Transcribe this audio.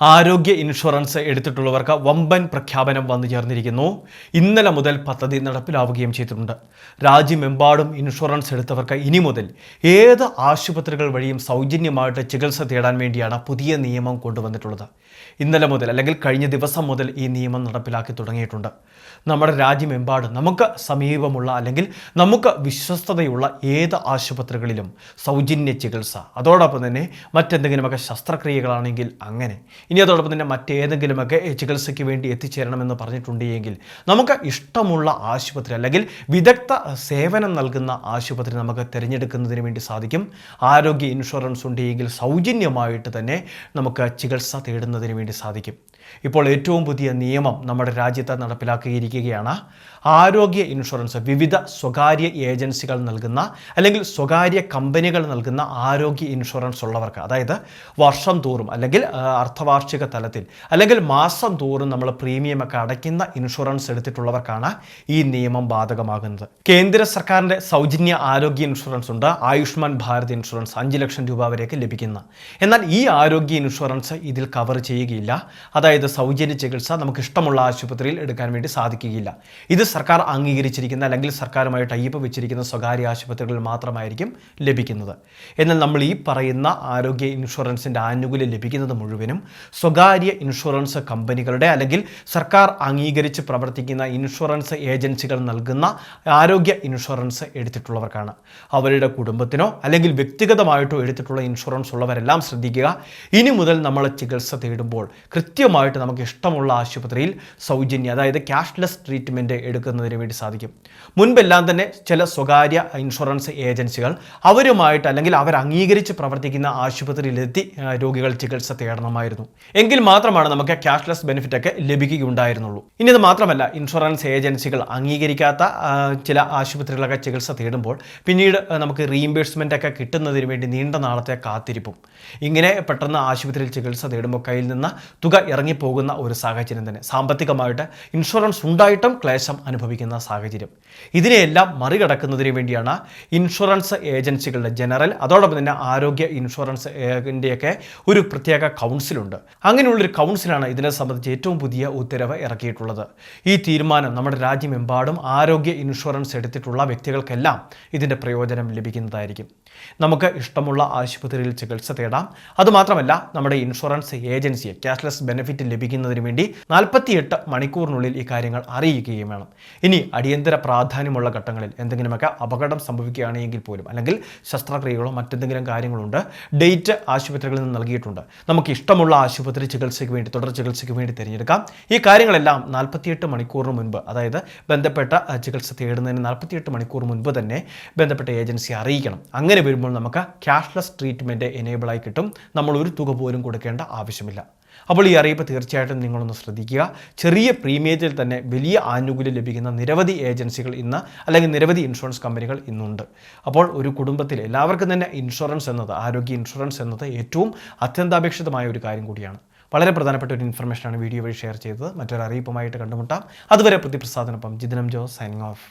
ആരോഗ്യ ഇൻഷുറൻസ് എടുത്തിട്ടുള്ളവർക്ക് വമ്പൻ പ്രഖ്യാപനം വന്നു ചേർന്നിരിക്കുന്നു. ഇന്നലെ മുതൽ പദ്ധതി നടപ്പിലാവുകയും ചെയ്തിട്ടുണ്ട്. രാജ്യമെമ്പാടും ഇൻഷുറൻസ് എടുത്തവർക്ക് ഇനി മുതൽ ഏത് ആശുപത്രികൾ വഴിയും സൗജന്യമായിട്ട് ചികിത്സ തേടാൻ വേണ്ടിയാണ് പുതിയ നിയമം കൊണ്ടുവന്നിട്ടുള്ളത്. ഇന്നലെ മുതൽ അല്ലെങ്കിൽ കഴിഞ്ഞ ദിവസം മുതൽ ഈ നിയമം നടപ്പിലാക്കി തുടങ്ങിയിട്ടുണ്ട്. നമ്മുടെ രാജ്യമെമ്പാടും നമുക്ക് സമീപമുള്ള അല്ലെങ്കിൽ നമുക്ക് വിശ്വസ്തതയുള്ള ഏത് ആശുപത്രികളിലും സൗജന്യ ചികിത്സ അതോടൊപ്പം തന്നെ മറ്റെന്തെങ്കിലുമൊക്കെ ശസ്ത്രക്രിയകളാണെങ്കിൽ അങ്ങനെ ഇനി അതോടൊപ്പം തന്നെ മറ്റേതെങ്കിലുമൊക്കെ ചികിത്സയ്ക്ക് വേണ്ടി എത്തിച്ചേരണമെന്ന് പറഞ്ഞിട്ടുണ്ടെങ്കിൽ നമുക്ക് ഇഷ്ടമുള്ള ആശുപത്രി അല്ലെങ്കിൽ വിദഗ്ധ സേവനം നൽകുന്ന ആശുപത്രി നമുക്ക് തിരഞ്ഞെടുക്കുന്നതിന് വേണ്ടി സാധിക്കും. ആരോഗ്യ ഇൻഷുറൻസ് ഉണ്ടെങ്കിൽ സൗജന്യമായിട്ട് തന്നെ നമുക്ക് ചികിത്സ തേടുന്നതിന് വേണ്ടി സാധിക്കും. ഇപ്പോൾ ഏറ്റവും പുതിയ നിയമം നമ്മുടെ രാജ്യത്ത് നടപ്പിലാക്കിയിരിക്കുകയാണ്. ആരോഗ്യ ഇൻഷുറൻസ് വിവിധ സ്വകാര്യ ഏജൻസികൾ നൽകുന്ന അല്ലെങ്കിൽ സ്വകാര്യ കമ്പനികൾ നൽകുന്ന ആരോഗ്യ ഇൻഷുറൻസ് ഉള്ളവർക്ക് അതായത് വർഷം തോറും അല്ലെങ്കിൽ ആ, അർദ്ധവാർഷിക തലത്തിൽ അല്ലെങ്കിൽ മാസം തോറും നമ്മൾ പ്രീമിയം ഒക്കെ അടയ്ക്കുന്ന ഇൻഷുറൻസ് എടുത്തിട്ടുള്ളവർക്കാണ് ഈ നിയമം ബാധകമാകുന്നത്. കേന്ദ്ര സർക്കാരിന്റെ സൗജന്യ ആരോഗ്യ ഇൻഷുറൻസ് ഉണ്ട്. ആയുഷ്മാൻ ഭാരത് ഇൻഷുറൻസ് അഞ്ച് ലക്ഷം രൂപ വരെയൊക്കെ ലഭിക്കുന്ന. എന്നാൽ ഈ ആരോഗ്യ ഇൻഷുറൻസ് ഇതിൽ കവർ ചെയ്യുകയില്ല. അതായത് സൗജന്യ ചികിത്സ നമുക്ക് ഇഷ്ടമുള്ള ആശുപത്രിയിൽ എടുക്കാൻ വേണ്ടി സാധിക്കുകയില്ല. ഇത് സർക്കാർ അംഗീകരിച്ചിരിക്കുന്ന അല്ലെങ്കിൽ സർക്കാരുമായി ടൈപ്പ് വെച്ചിരിക്കുന്ന സ്വകാര്യ ആശുപത്രികളിൽ മാത്രമായിരിക്കും ലഭിക്കുന്നത്. എന്നാൽ നമ്മൾ ഈ പറയുന്ന ആരോഗ്യ ഇൻഷുറൻസിന്റെ ആനുകൂല്യം ലഭിക്കുന്നത് മുഴുവനും സ്വകാര്യ ഇൻഷുറൻസ് കമ്പനികളുടെ അല്ലെങ്കിൽ സർക്കാർ അംഗീകരിച്ച് പ്രവർത്തിക്കുന്ന ഇൻഷുറൻസ് ഏജൻസികൾ നൽകുന്ന ആരോഗ്യ ഇൻഷുറൻസ് എടുത്തിട്ടുള്ളവർക്കാണ്. അവരുടെ കുടുംബത്തിനോ അല്ലെങ്കിൽ വ്യക്തിഗതമായിട്ടോ എടുത്തിട്ടുള്ള ഇൻഷുറൻസ് ഉള്ളവരെല്ലാം ശ്രദ്ധിക്കുക. ഇനി മുതൽ നമ്മൾ ചികിത്സ തേടുമ്പോൾ കൃത്യമായിട്ട് നമുക്ക് ഇഷ്ടമുള്ള ആശുപത്രിയിൽ സൗജന്യ അതായത് ക്യാഷ്ലെസ് ട്രീറ്റ്മെന്റ് എടുക്കുന്നതിന് വേണ്ടി സാധിക്കും. മുൻപെല്ലാം തന്നെ ചില സ്വകാര്യ ഇൻഷുറൻസ് ഏജൻസികൾ അവരുമായിട്ട് അല്ലെങ്കിൽ അവർ അംഗീകരിച്ച് പ്രവർത്തിക്കുന്ന ആശുപത്രിയിലെത്തി രോഗികൾ ചികിത്സ തേടണമായിരുന്നു. എങ്കിൽ മാത്രമാണ് നമുക്ക് ക്യാഷ്ലെസ് ബെനിഫിറ്റ് ഒക്കെ ലഭിക്കുകയുണ്ടായിരുന്നുള്ളൂ. ഇനി ഇത് മാത്രമല്ല ഇൻഷുറൻസ് ഏജൻസികൾ അംഗീകരിക്കാത്ത ചില ആശുപത്രികളൊക്കെ ചികിത്സ തേടുമ്പോൾ പിന്നീട് നമുക്ക് റീഇംബേഴ്സ്മെന്റ് ഒക്കെ കിട്ടുന്നതിന് വേണ്ടി നീണ്ട നാളത്തെ കാത്തിരിപ്പും. ഇങ്ങനെ പെട്ടെന്ന് ആശുപത്രിയിൽ ചികിത്സ തേടുമ്പോൾ കയ്യിൽ നിന്ന് തുക ഇറങ്ങിപ്പോകുന്ന ഒരു സാഹചര്യം തന്നെ. സാമ്പത്തികമായിട്ട് ഇൻഷുറൻസ് ഉണ്ടായിട്ടും ക്ലേശം അനുഭവിക്കുന്ന സാഹചര്യം. ഇതിനെയെല്ലാം മറികടക്കുന്നതിന് വേണ്ടിയാണ് ഇൻഷുറൻസ് ഏജൻസികളുടെ ജനറൽ അതോടൊപ്പം തന്നെ ആരോഗ്യ ഇൻഷുറൻസ് ഏജന്റെയൊക്കെ ഒരു പ്രത്യേക കൗൺസിലുണ്ട് അങ്ങനെയുള്ളൊരു കൗൺസിലാണ് ഇതിനെ സംബന്ധിച്ച് ഏറ്റവും പുതിയ ഉത്തരവ് ഇറക്കിയിട്ടുള്ളത്. ഈ തീരുമാനം നമ്മുടെ രാജ്യമെമ്പാടും ആരോഗ്യ ഇൻഷുറൻസ് എടുത്തിട്ടുള്ള വ്യക്തികൾക്കെല്ലാം ഇതിന്റെ പ്രയോജനം ലഭിക്കുന്നതായിരിക്കും. നമുക്ക് ഇഷ്ടമുള്ള ആശുപത്രിയിൽ ചികിത്സ തേടാം. അതുമാത്രമല്ല നമ്മുടെ ഇൻഷുറൻസ് ഏജൻസിയെ ക്യാഷ്ലെസ് ബെനിഫിറ്റ് ലഭിക്കുന്നതിന് വേണ്ടി നാൽപ്പത്തിയെട്ട് മണിക്കൂറിനുള്ളിൽ ഈ കാര്യങ്ങൾ അറിയിക്കുകയും വേണം. ഇനി അടിയന്തര പ്രാധാന്യമുള്ള ഘട്ടങ്ങളിൽ എന്തെങ്കിലുമൊക്കെ അപകടം സംഭവിക്കുകയാണെങ്കിൽ പോലും അല്ലെങ്കിൽ ശസ്ത്രക്രിയകളോ മറ്റെന്തെങ്കിലും കാര്യങ്ങളുണ്ട് ഡേറ്റ് ആശുപത്രികളിൽ നിന്ന് നൽകിയിട്ടുണ്ട്. നമുക്ക് ഇഷ്ടമുള്ള ആശുപത്രി ചികിത്സയ്ക്ക് വേണ്ടി തുടർ ചികിത്സയ്ക്ക് വേണ്ടി തിരഞ്ഞെടുക്കാം. ഈ കാര്യങ്ങളെല്ലാം നാൽപ്പത്തിയെട്ട് മണിക്കൂറിന് മുൻപ് അതായത് ബന്ധപ്പെട്ട ചികിത്സ തേടുന്നതിന് നാൽപ്പത്തിയെട്ട് മണിക്കൂർ മുൻപ് തന്നെ ബന്ധപ്പെട്ട ഏജൻസി അറിയിക്കണം. അങ്ങനെ വരുമ്പോൾ നമുക്ക് ക്യാഷ്ലെസ് ട്രീറ്റ്മെന്റ് എനേബിളായി കിട്ടും. നമ്മൾ ഒരു തുക പോലും കൊടുക്കേണ്ട ആവശ്യമില്ല. അപ്പോൾ ഈ അറിയിപ്പ് തീർച്ചയായിട്ടും നിങ്ങളൊന്ന് ശ്രദ്ധിക്കുക. ചെറിയ പ്രീമിയത്തിൽ തന്നെ വലിയ ആനുകൂല്യം ലഭിക്കുന്ന നിരവധി ഏജൻസികൾ ഇന്ന് അല്ലെങ്കിൽ നിരവധി ഇൻഷുറൻസ് കമ്പനികൾ ഇന്നുണ്ട്. അപ്പോൾ ഒരു കുടുംബത്തിൽ എല്ലാവർക്കും തന്നെ ഇൻഷുറൻസ് എന്നത് ആരോഗ്യ ഇൻഷുറൻസ് എന്നത് ഏറ്റവും അത്യന്താപേക്ഷിതമായ ഒരു കാര്യം കൂടിയാണ്. വളരെ പ്രധാനപ്പെട്ട ഒരു ഇൻഫർമേഷനാണ് വീഡിയോ വഴി ഷെയർ ചെയ്തത്. മറ്റൊരു അറിയിപ്പുമായിട്ട് കണ്ടുമുട്ടാം. അതുവരെ പ്രതിപ്രസാദനൊപ്പം ജിതിനം ജോസ് സൈനിങ് ഓഫ്